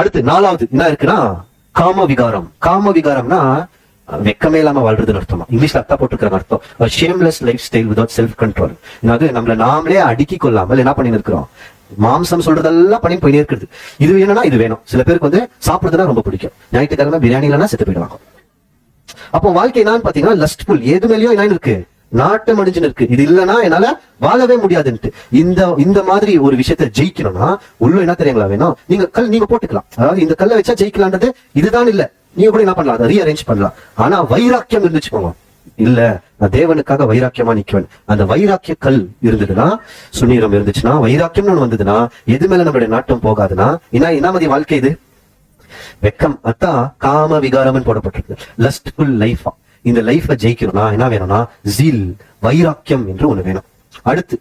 அடுத்து நாலாவது என்ன இருக்குன்னா காம விகாரம் காம விகாரம்னா வெக்கமே இல்லாம வாழ்றதுன்னு அர்த்தமா? இங்கிலீஷ்ல அத்தா போட்டுருக்கிற அர்த்தம். Shameless lifestyle without self control அதாவது நம்மள நாமளே அடுக்கி கொள்ளாமல் என்ன பண்ணி இருக்கிறோம் மாம்சம் சொல்றதெல்லாம் பண்ணி போயினே இருக்குது இது வேணும்னா இது வேணும். சில பேருக்கு வந்து சாப்பிடுறதுனா ரொம்ப பிடிக்கும். ஞாயிற்றுக்கிழமை பிரியாணி இல்லைன்னா செத்து போயிடுவாங்க. அப்போ வாழ்க்கை என்னன்னு பாத்தீங்கன்னா லஸ்ட்ஃபுல் எது மேலேயும் என்ன இருக்கு. நாட்டம் அடிஞ்சுன்னு இருக்கு இது இல்லைன்னா என்னால வாழவே முடியாதுன்ட்டு இந்த இந்த மாதிரி ஒரு விஷயத்த ஜெயிக்கணும்னா உள்ள என்ன தெரியுங்களா வேணும்? நீங்க கல் நீங்க போட்டுக்கலாம். அதாவது இந்த கல்லை வச்சா ஜெயிக்கலான்றது இதுதான் இல்ல. நீங்க கூட என்ன பண்ணலாம்? அதை ரீஅரேஞ்ச் பண்ணலாம். ஆனா வைராக்கியம் இருந்துச்சுக்கோங்க இல்ல நான் தேவனுக்காக வைராக்கியமா நிக்குவேன். அந்த வைராக்கிய கல் இருந்ததுன்னா சுனீரம் இருந்துச்சுன்னா வைராக்கியம்னு ஒண்ணு வந்ததுன்னா எது மேல நம்மளுடைய நாட்டம் போகாதுன்னா என்ன என்ன மாதிரி வாழ்க்கை இது? வெக்கம் அதான் காம விகாரம்னு போடப்பட்டிருக்கு. லஸ்ட்ஃபுல் லைஃபா இந்த லைஃப்ல ஜெயிக்கணும்னா என்ன வேணும்னா ஜீல் வைராக்கியம் என்று ஒண்ணு வேணும். அடுத்து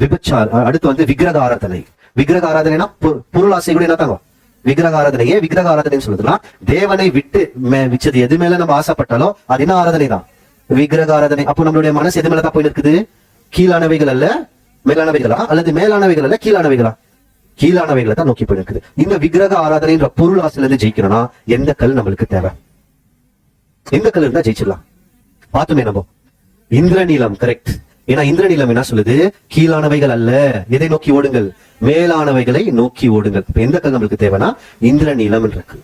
விபச்சார் அடுத்து வந்து விக்கிரக ஆராதனை விக்கிரக ஆராதனைனா பொருள் பொருளாசை கூட என்ன தாங்க விக்கிரக ஆராதனையே விக்கிரக ஆராதனைன்னு சொல்றதுன்னா தேவனை விட்டு மே- மிச்சது எது மேல நம்ம ஆசைப்பட்டாலும் அது என்ன ஆராதனை தான் விக்கிரக ஆராதனை அப்போ நம்மளுடைய மனசு எது மேல தான் போய் இருக்குது கீழானவைகள் அல்ல மேலானவைகளா? அல்லது மேலானவைகள் அல்ல கீழானவைகளா? கீழானவைகளை தான் நோக்கி போயிருக்குது இந்த விக்கிரக ஆராதனைன்ற பொருள் ஆசையில இருந்து ஜெயிக்கணும்னா எந்த கல் நம்மளுக்கு தேவை? எந்த கலர் இருந்தா ஜெயிச்சிடலாம்? பார்த்துமே நம்ம. இந்திரநீலம் கரெக்ட் ஏன்னா இந்திரநீலம் என்ன சொல்லுது? கீழானவைகள் அல்ல. எதை நோக்கி ஓடுங்கள்? மேலானவைகளை நோக்கி ஓடுங்கள். இப்ப எந்த கல் நம்மளுக்கு தேவைன்னா இந்திரநீலம் இருக்கு.